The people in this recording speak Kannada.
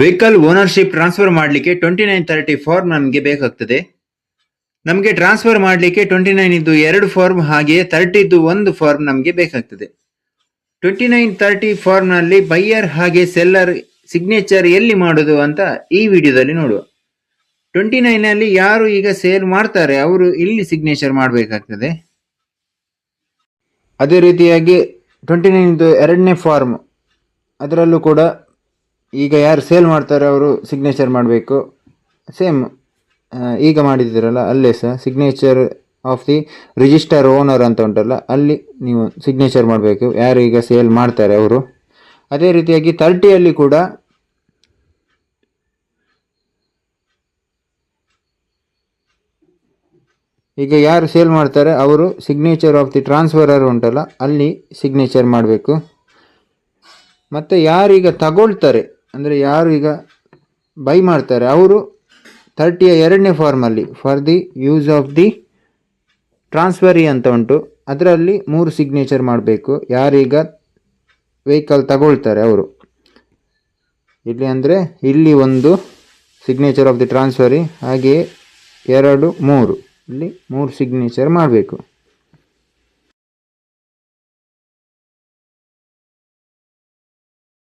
ವೆಹಿಕಲ್ ಓನರ್ಶಿಪ್ ಟ್ರಾನ್ಸ್ಫರ್ ಮಾಡಲಿಕ್ಕೆ ಟ್ವೆಂಟಿ ನೈನ್ ತರ್ಟಿ ಫಾರ್ಮ್ ನಮಗೆ ಬೇಕಾಗ್ತದೆ. ನಮಗೆ ಟ್ರಾನ್ಸ್ಫರ್ ಮಾಡಲಿಕ್ಕೆ ಟ್ವೆಂಟಿ ನೈನ್ ಇದ್ದು ಎರಡು ಫಾರ್ಮ್ ಹಾಗೆಯೇ ತರ್ಟಿ ಇದ್ದು ಒಂದು ಫಾರ್ಮ್ ನಮಗೆ ಬೇಕಾಗ್ತದೆ. ಟ್ವೆಂಟಿ ನೈನ್ ತರ್ಟಿ ಫಾರ್ಮ್ನಲ್ಲಿ ಬೈಯರ್ ಹಾಗೆ ಸೆಲ್ಲರ್ ಸಿಗ್ನೇಚರ್ ಎಲ್ಲಿ ಮಾಡೋದು ಅಂತ ಈ ವಿಡಿಯೋದಲ್ಲಿ ನೋಡುವ. ಟ್ವೆಂಟಿ ನೈನಲ್ಲಿ ಯಾರು ಈಗ ಸೇಲ್ ಮಾಡ್ತಾರೆ, ಅವರು ಇಲ್ಲಿ ಸಿಗ್ನೇಚರ್ ಮಾಡಬೇಕಾಗ್ತದೆ? ಅದೇ ರೀತಿಯಾಗಿ ಟ್ವೆಂಟಿ ನೈನ್ದು ಎರಡನೇ ಫಾರ್ಮ್ ಅದರಲ್ಲೂ ಕೂಡ ಈಗ ಯಾರು ಸೇಲ್ ಮಾಡ್ತಾರೆ ಅವರು ಸಿಗ್ನೇಚರ್ ಮಾಡಬೇಕು. ಸೇಮ್ ಈಗ ಮಾಡಿದ್ದೀರಲ್ಲ, ಅಲ್ಲೇ ಸಹ signature of the register owner ಅಂತ ಉಂಟಲ್ಲ, ಅಲ್ಲಿ ನೀವು ಸಿಗ್ನೇಚರ್ ಮಾಡಬೇಕು. ಯಾರು ಈಗ ಸೇಲ್ ಮಾಡ್ತಾರೆ ಅವರು. ಅದೇ ರೀತಿಯಾಗಿ ತರ್ಟಿಯಲ್ಲಿ ಕೂಡ ಈಗ ಯಾರು ಸೇಲ್ ಮಾಡ್ತಾರೆ ಅವರು ಸಿಗ್ನೇಚರ್ ಆಫ್ ದಿ ಟ್ರಾನ್ಸ್ಫರರ್ ಉಂಟಲ್ಲ, ಅಲ್ಲಿ ಸಿಗ್ನೇಚರ್ ಮಾಡಬೇಕು. ಮತ್ತು ಯಾರೀಗ ತಗೊಳ್ತಾರೆ ಅಂದರೆ ಯಾರು ಈಗ ಬೈ ಮಾಡ್ತಾರೆ? ಅವರು ಥರ್ಟಿಯ ಎರಡನೇ ಫಾರ್ಮಲ್ಲಿ for the use of the transferee ಅಂತ ಉಂಟು. ಅದರಲ್ಲಿ ಮೂರು ಸಿಗ್ನೇಚರ್ ಮಾಡಬೇಕು. ಯಾರೀಗ ವೆಹಿಕಲ್ ತಗೊಳ್ತಾರೆ ಅವರು. ಇಲ್ಲಿ ಅಂದರೆ ಇಲ್ಲಿ ಒಂದು ಸಿಗ್ನೇಚರ್ ಆಫ್ ದಿ ಟ್ರಾನ್ಸ್ಫರಿ ಹಾಗೆಯೇ ಎರಡು, ಮೂರು. ಇಲ್ಲಿ ಮೂರು ಸಿಗ್ನೇಚರ್ ಮಾಡಬೇಕು.